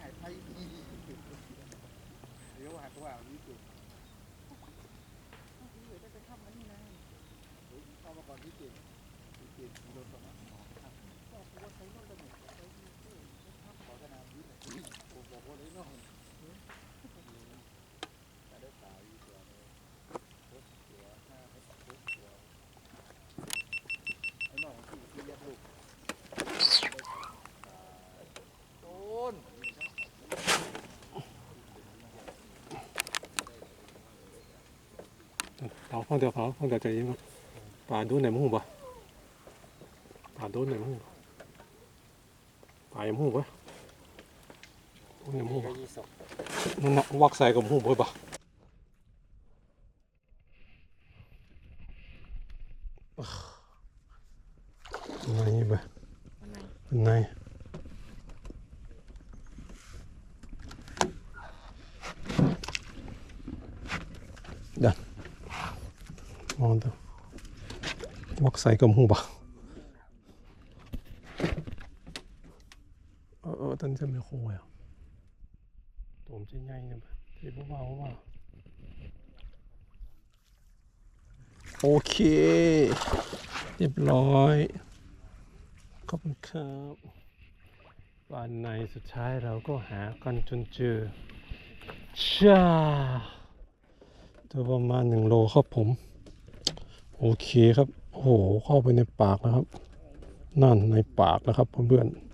หายไปดีเดี๋ยวหายตัวนี้จุดเข้ามาก่อนที่เจ็ดที่เจ็ดโดนตรงนั้ก็คือว่าใช้ต้นกระหน่ำใช้ที่ขอขนาดนี้เลยผมบอกว่าเลยน้องจะได้สาวอีกตัวเลยรถตัวห้าให้สองรถตัวไอ้น้องที่ที่ยัดลูกโดน เผาฟังเดี๋ยวเผาฟังเดียวใจเย็นก่ป่าดูไหนมู่บ่ป่าดูไหนมู่ป่ายังมู่บ่ดูไหนมู่บ่มันวักใส่กับมู่บ่บ่ไหนบ่ไหนดัน อะตัวมันจะใหญ่เนี่ยบ่ะที่บ่เบาว่าโอเค เรียบร้อย ขอบคุณครับวันในสุดท้ายเราก็หากันจนเจอชาตัวประมาณหนึ่งโลครับผม โอเคครับ โอ้โห เข้าไปในปากแล้วครับ นั่นในปากแล้วครับเพื่อนๆ